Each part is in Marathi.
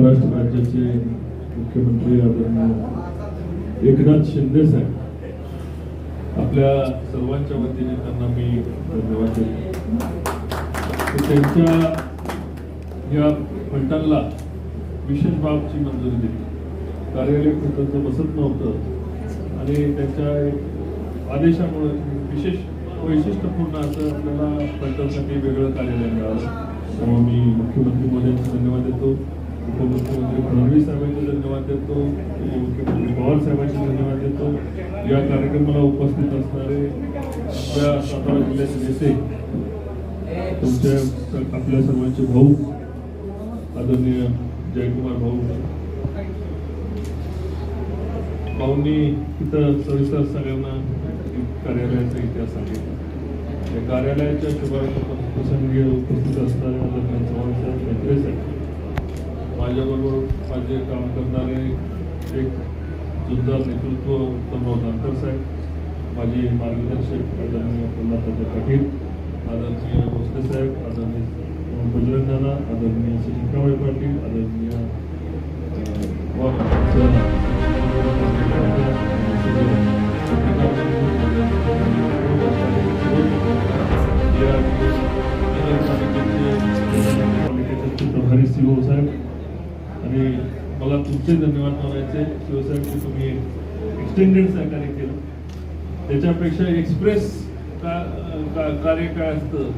महाराष्ट्र राज्याचे मुख्यमंत्री आदरणीय एकनाथ शिंदे साहेब. आपल्या सर्वांच्या वतीने त्यांना मी धन्यवाद देतो. त्यांच्या या फंडांना विशेष बाबची मंजुरी दिली कार्यालय त्यांचं बसत नव्हतं आणि त्यांच्या आदेशामुळे विशेष वैशिष्ट्यपूर्ण असं आपल्याला फलटणसाठी वेगळं कार्यालय मिळालं. त्यामुळे मी मुख्यमंत्री मोदयांचे धन्यवाद देतो. उपमुख्यमंत्री फडणवीस साहेबांचे धन्यवाद देतो मुख्यमंत्री पवार साहेबांचे धन्यवाद देतो. या कार्यक्रमाला उपस्थित असणारे आपल्या सातारा जिल्ह्याचे नेते तुमच्या आपल्या सर्वांचे भाऊ आदरणीय जयकुमार भाऊ. भाऊंनी तिथं सविस्तर सगळ्यांना कार्यालयाचा इतिहास सांगितला. कार्यालयाच्या शुभारंभ प्रसंगी उपस्थित असणाऱ्या आदरणीय चव्हाण साहेब मेत्रे साहेब माझ्याबरोबर माझे काम करणारे एक जोरदार नेतृत्व उत्तमराव जानकर साहेब माझे मार्गदर्शक आदरणीय प्रल्हाद पाटील आदरणीय भोसले साहेब आदरणीय बजरंग नाना आदरणीय सचिन कांबळे पाटील आदरणीय अं, प्रभारी सीओ साहेब आणि मला तुमचे धन्यवाद मानायचे. सीओ तुम्ही एक्सटेंडेड सहकार्य केलं. त्याच्यापेक्षा एक्सप्रेस का कार्य काय असतं?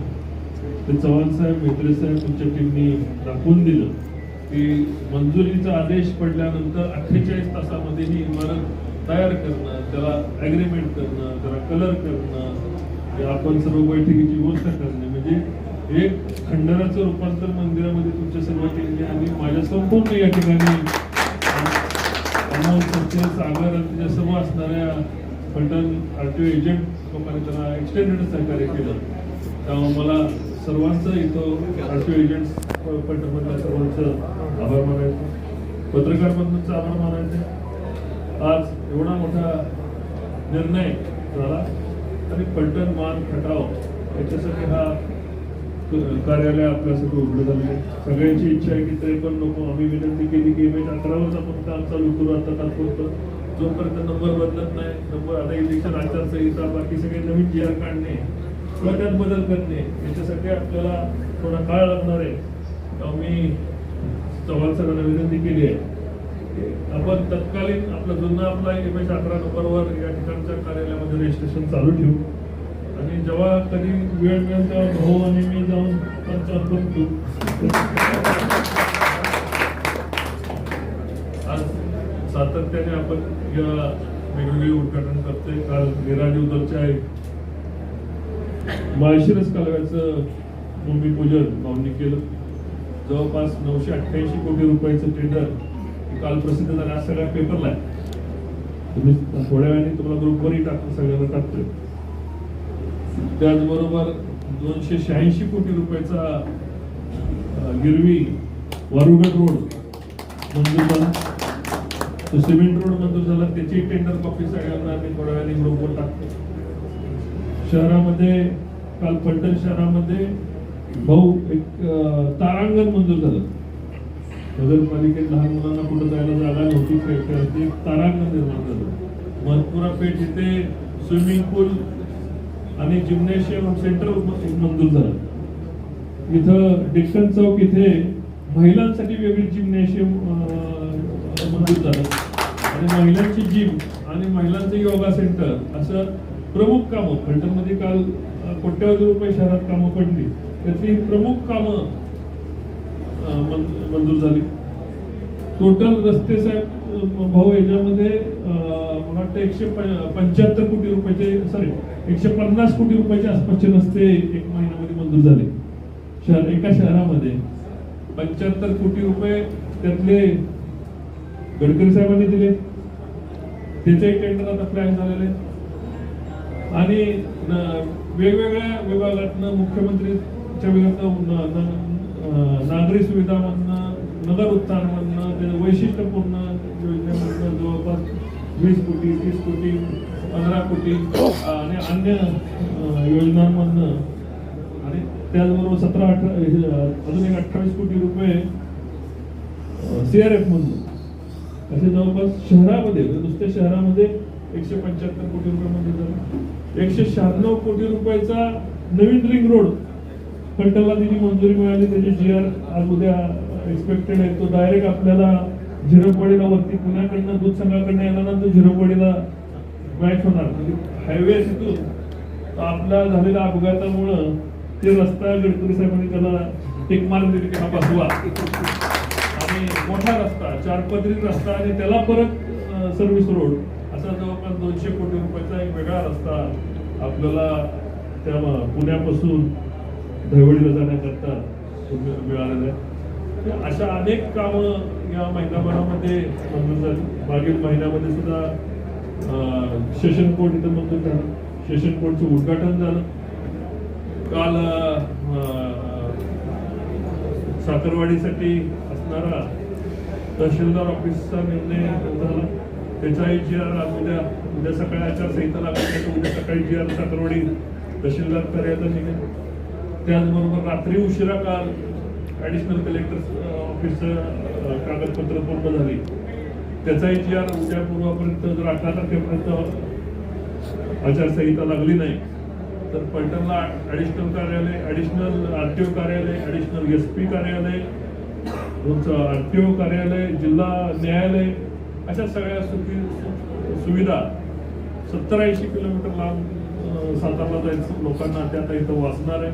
ते चव्हाण साहेब मेत्रे साहेब तुमच्या टीमनी दाखवून दिलं. की मंजुरीचा आदेश पडल्यानंतर अठ्ठेचाळीस तासामध्ये ही इमारत तयार करणं त्याला ॲग्रीमेंट करणं त्याला कलर करणं आपण सर्व बैठकीची गोष्ट करणे. म्हणजे एक खंडराचं रूपांतर मंदिरामध्ये तुमच्या सर्व आहे आणि माझ्या संपूर्ण या ठिकाणी सागर आणि त्याच्या सर्व असणाऱ्या फलटण आर टी एजंट लोकांनी त्यांना एक्सटेंडेड सहकार्य केलं. त्यामुळे मला सर्वांचं इथं आर टी एजंट फलटणमधल्या सर्वांचं आभार मानायचं. पत्रकार बंधूंचा आभार मानायचं. आज एवढा मोठा निर्णय झाला. आणि फलटण मान खटाव याच्यासाठी हा कार्यालय आपल्यासाठी उघडं झाले सगळ्यांची इच्छा आहे की ते पण नको. आम्ही विनंती केली की इमेज अकरावरच फक्त काम चालू करू आता तात्पुरतं जोपर्यंत नंबर बदलत नाही नंबर आता इलेक्शन आचारसंहिता बाकी सगळे नवीन जी आर काढणे किंवा त्यात बदल करणे याच्यासाठी आपल्याला थोडा काळ लागणार आहे. आम्ही मी चव्हाण सरांना विनंती केली आहे आपण तत्कालीन आपला जुना आपला एम एच अकरा नंबरवर या ठिकाणच्या कार्यालयामध्ये रजिस्ट्रेशन चालू ठेवू. आणि जेव्हा कधी वेळ मिळेल तेव्हा भाऊ आणि मी जाऊन पंचायत बघतो आज सातत्याने आपण या वेगवेगळे उद्घाटन करतोय. काल निराजी उदरच्या आहे. माळशिरस कालव्याचं भूमिपूजन भाऊंनी केलं. जवळपास नऊशे अठ्ठ्याऐंशी कोटी रुपयाचं टेंडर काल प्रसिद्ध झालं. आज सगळ्या पेपरला आहे. तुम्ही थोड्या वेळाने तुम्हाला ग्रुपवरही टाकतो सगळ्यांना टाकतोय. त्याचबरोबर दोनशे शहाऐंशी कोटी रुपयाचा गिरवी वारुगड रोड मंजूर झाला. तो सिमेंट रोड मंजूर झाला. त्याची टेंडर कॉपी सगळ्यांना आम्ही थोड्या वेळाने ग्रुपवर टाकतो. शहरामध्ये काल फलटण शहरामध्ये भाऊ एक तारांगण मंजूर झालं. नगरपालिकेत लहान मुलांना कुठं जायला जागा नव्हती तारांगण निर्माण झालं. मनपुरा पेठ इथे स्विमिंग पूल आणि जिम्नॅशियम सेंटर मंजूर झालं. इथं डेक्कन चौक इथे महिलांसाठी वेगळी जिम्नॅशियम मंजूर झालं. आणि महिलांची जिम आणि महिलांचं योगा सेंटर असं प्रमुख कामं. फलटणमध्ये काल अं, कोट्यवधी रुपये शहरात कामं पडली. त्यातली प्रमुख कामं मंजूर झाली. टोटल रस्ते साहेब भाऊ याच्यामध्ये मला वाटतं एकशे पंच्याहत्तर कोटी रुपयाचे सॉरी एकशे पन्नास कोटी रुपयाचे आसपासचे रस्ते एक महिन्यामध्ये मंजूर झाले. शहर एका शहरामध्ये. पंच्याहत्तर कोटी रुपये त्यातले गडकरी साहेबांनी दिले. त्याचे टेंडर आता फ्लॅग झालेले. आणि वेगवेगळ्या विभागातनं मुख्यमंत्रीच्या विभागात नागरी सुविधामधनं नगर उत्थानमधनं त्याचं वैशिष्ट्यपूर्ण योजनेमधनं जवळपास वीस कोटी तीस कोटी पंधरा कोटी आणि अन्य योजनांमधनं आणि त्याचबरोबर सतरा अठरा अजून एक अठ्ठावीस कोटी रुपये सी आर एफ मधून. असे जवळपास शहरामध्ये म्हणजे नुसत्या शहरामध्ये एकशे पंच्याहत्तर कोटी रुपये म्हणजे मंजूर एकशे शहाण्णव कोटी रुपयाचा नवीन रिंग रोड फलटणला तिची मंजुरी मिळाली त्याची जी आर आज उद्या एक्सपेक्टेड आहे. तो डायरेक्ट आपल्याला झिरोपडीला वरती पुण्याकडनं दूध संघाकडनं येणार झिरोपडीला मॅच होणार. म्हणजे हायवे तिथून तर आपला झालेल्या अपघातामुळं ते रस्ता गडकरी साहेबांनी त्याला टेक मारून दिली की हा बसवा. आणि मोठा रस्ता चार पदरी रस्ता आणि त्याला परत सर्व्हिस रोड असा जवळपास दोनशे कोटी रुपयाचा एक वेगळा रस्ता आपल्याला त्या पुण्यापासून दहिवडीला जाण्याकरता मिळालेला आहे. अशा अनेक कामं या महिनाभरामध्ये मंजूर झाली. मागील महिन्यामध्ये सुद्धा अं, सेशन कोर्ट इथं मंजूर झालं. सेशन कोर्टचं उद्घाटन झालं. काल साखरवाडीसाठी असणारा तहसीलदार ऑफिसचा निर्णय झाला. त्याचाही जी आर आज उद्या उद्या सकाळी आचारसंहिता लागली उद्या सकाळी जी आर साखरवाडी तहसीलदार कार्यालयात निघेल. त्याचबरोबर रात्री उशिरा काल ॲडिशनल कलेक्टर ऑफिसचं कागदपत्र पूर्ण झाली. त्याचा जी आर उद्या पूर्वापर्यंत जर अठरा तारखेपर्यंत आचारसंहिता लागली नाही तर पैठणला ॲडिशनल कार्यालय ॲडिशनल आर टी ओ कार्यालय ॲडिशनल एस पी कार्यालय तुमचं आर टी ओ कार्यालय जिल्हा न्यायालय अशा सगळ्या सुखी सुविधा सत्तर ऐंशी किलोमीटर लांब अं, सातारला जायचं लोकांना त्या इथं वाचणार आहे.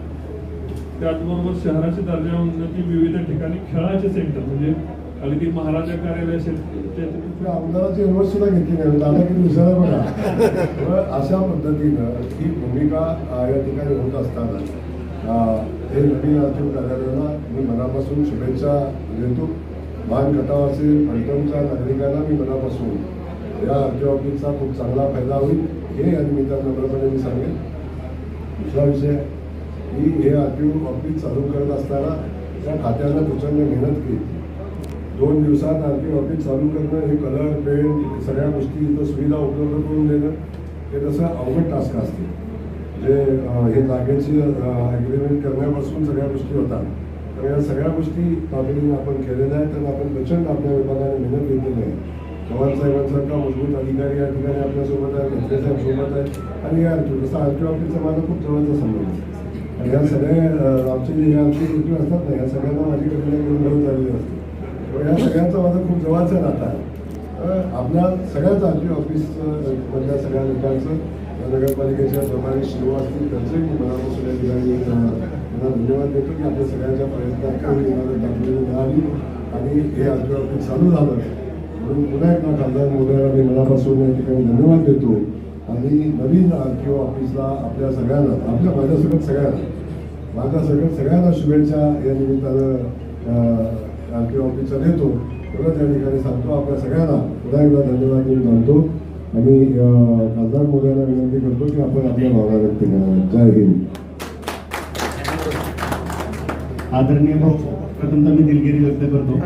त्याचबरोबर शहराची दर्जा उन्नती विविध ठिकाणी खेळाचे सेंटर म्हणजे अगदी महाराजा कार्यालय असेल त्या आमदाराची हिंमत सुद्धा घेतली नाही. दादागिरी किती बघा. तर अशा पद्धतीनं ही भूमिका या ठिकाणी होत असताना हे नवीन आर्थिक कार्यालयाला मी मनापासून शुभेच्छा देतो. मान खटाव असेल फलटणच्या नागरिकांना मी मनापासून या आर्थिक ऑफिसचा खूप चांगला फायदा होईल. हे या निमित्तानं नम्रपणे मी सांगेन. दुसरा विषय ही हे आर्थिक ऑफिस चालू करत असताना त्या खात्यानं प्रचंड मेहनत केली. दोन दिवसात आर्थिक ऑफिस चालू करणं हे कलर पेंट सगळ्या गोष्टी इथं सुविधा उपलब्ध करून देणं हे तसं अवघड टास्क असते. जे हे जागेची ॲग्रीमेंट करण्यापासून सगळ्या गोष्टी होतात. तर या सगळ्या गोष्टी तातडीने आपण केलेल्या आहेत आणि आपण प्रचंड आपल्या विभागाने मेहनत घेतलेली आहे. चव्हाण मजबूत अधिकारी या ठिकाणी आपल्यासोबत आहे साहेब सोबत आहे आणि या जसं आरटीओ ऑफिसचा माझा खूप जवळचा संबंध आहे. आणि या सगळ्या आमचे जे आमचे गोष्टी असतात ना या सगळ्यांना माझ्याकडे घेऊन झालेली असते. पण या सगळ्यांचा माझा खूप जवळचा नाता आपल्या सगळ्याच आमची ऑफिस मधल्या सगळ्या लोकांचं नगरपालिकेच्या प्रमाणे शिव असतील त्यांचंही मी मनापासून या ठिकाणी त्यांना धन्यवाद देतो की आपल्या सगळ्यांच्या प्रयत्नात काही इमारत टाकलेली मिळाली आणि हे आरटी ऑफिस चालू झालं. म्हणून पुन्हा एकदा खासदार मोदयाला मी मनापासून या ठिकाणी धन्यवाद देतो. आणि नवीन आरटीओ ऑफिसला आपल्या सगळ्यांना आपल्या माझ्यासोबत सगळ्यांना माझ्यासकट सगळ्यांना शुभेच्छा या निमित्तानं आरटीओ ऑफिसचा देतो एवढं त्या ठिकाणी सांगतो आपल्या सगळ्यांना. पुन्हा एकदा धन्यवाद देऊन सांगतो आणि खासदार मोदयांना विनंती करतो की आपण आपल्या भावना व्यक्त कराव्यात. जय हिंद. आदरणीय भाऊ प्रथमतः मी दिलगिरी व्यक्त करतो.